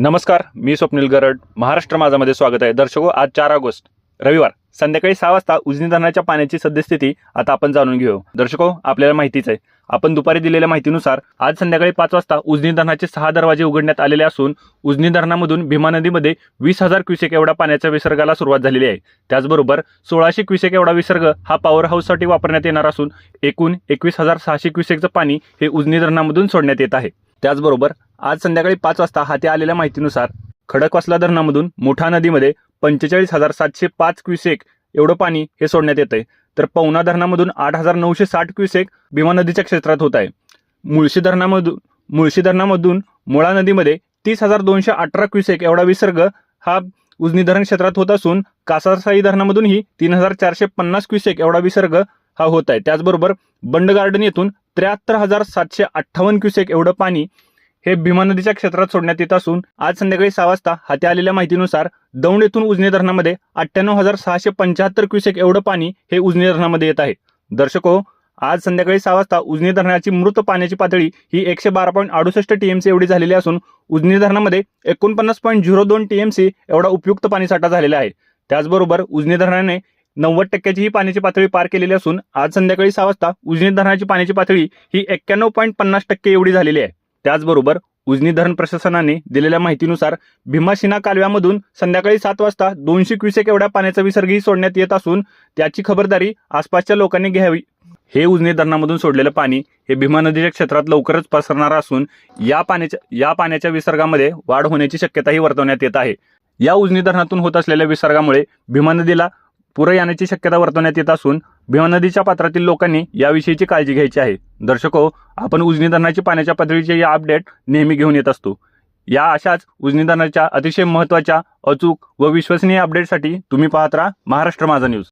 नमस्कार मी स्वप्नील गरड. महाराष्ट्र माझामध्ये स्वागत आहे. दर्शको हो, आज चार ऑगस्ट रविवार. संध्याकाळी सहा वाजता उजनी धरणाच्या पाण्याची सद्यस्थिती आता आपण जाणून घेऊ. दर्शको हो, आपल्याला माहितीच आहे. आपण दुपारी दिलेल्या माहितीनुसार आज संध्याकाळी पाच वाजता उजनी धरणाचे सहा दरवाजे उघडण्यात आलेले असून उजनी धरणामधून भीमा नदीमध्ये वीस हजार क्युसेक एवढा पाण्याच्या विसर्गाला सुरुवात झालेली आहे. त्याचबरोबर सोळाशे क्युसेक एवढा विसर्ग हा पॉवर हाऊससाठी वापरण्यात येणार असून एकूण एकवीस हजार सहाशे क्युसेकचं पाणी हे उजनी धरणामधून सोडण्यात येत आहे. त्याचबरोबर आज संध्याकाळी पाच वाजता हाती आलेल्या माहितीनुसार खडकवासला धरणामधून मुठा नदीमध्ये पंचेचाळीस हजार सातशे पाच क्युसेक एवढं पाणी हे सोडण्यात येत आहे तर पवना धरणामधून आठ हजार नऊशे साठ क्युसेक भीमा नदीच्या क्षेत्रात होत आहे. मुळशी धरणामधून मुळशी धरणामधून मुळा नदीमध्ये तीस हजार दोनशे अठरा क्युसेक एवढा विसर्ग हा उजनी धरण क्षेत्रात होत असून कासारसाई धरणामधूनही तीन हजार चारशे पन्नास क्युसेक एवढा विसर्ग हा होत आहे. त्याचबरोबर बंड गार्डन येथून त्र्याहत्तर हजार सातशे अठ्ठावन्न क्युसेक एवढं पाणी हे भीमा नदीच्या क्षेत्रात सोडण्यात येत असून आज संध्याकाळी सहा वाजता हाती आलेल्या माहितीनुसार दौंड येथून उजनी धरणामध्ये अठ्ठ्याण्णव हजार सहाशे पंच्याहत्तर क्युसेक एवढं पाणी हे उजनी धरणामध्ये येत आहे. दर्शको हो, आज संध्याकाळी सहा वाजता उजनी धरणाची मृत पाण्याची पातळी ही एकशे बारा पॉईंट अडुसष्ट टीएमसी एवढी झालेली असून उजनी धरणामध्ये एकोणपन्नास पॉईंट झिरो दोन टीएमसी एवढा उपयुक्त पाणीसाठा झालेला आहे. त्याचबरोबर उजनी धरणाने नव्वद टक्क्याची ही पाण्याची पातळी पार केलेली असून आज संध्याकाळी सहा वाजता उजनी धरणाची पाण्याची पातळी ही एक्क्याण्णव पॉईंट पन्नास टक्के एवढी झालेली आहे. त्याचबरोबर उजनी धरण प्रशासनाने दिलेल्या माहितीनुसार भीमाशिना कालव्यामधून संध्याकाळी सात वाजता दोनशे क्युसेक एवढ्या पाण्याचा विसर्गही सोडण्यात येत असून त्याची खबरदारी आसपासच्या लोकांनी घ्यावी. हे उजनी धरणामधून सोडलेलं पाणी हे भीमा नदीच्या क्षेत्रात लवकरच पसरणार असून या पाण्याच्या या पाण्याच्या विसर्गामध्ये वाढ होण्याची शक्यताही वर्तवण्यात येत आहे. या उजनी धरणातून होत असलेल्या विसर्गामुळे भीमा नदीला पुरं येण्याची शक्यता वर्तवण्यात येत असून भीमा नदीच्या पात्रातील लोकांनी याविषयीची काळजी घ्यायची आहे. दर्शको आपण उजनी धरणाची पाण्याच्या पातळीचे या अपडेट नेहमी घेऊन येत असतो. या अशाच उजनी धरणाच्या अतिशय महत्त्वाच्या अचूक व विश्वसनीय अपडेटसाठी तुम्ही पाहत राहा महाराष्ट्र माझा न्यूज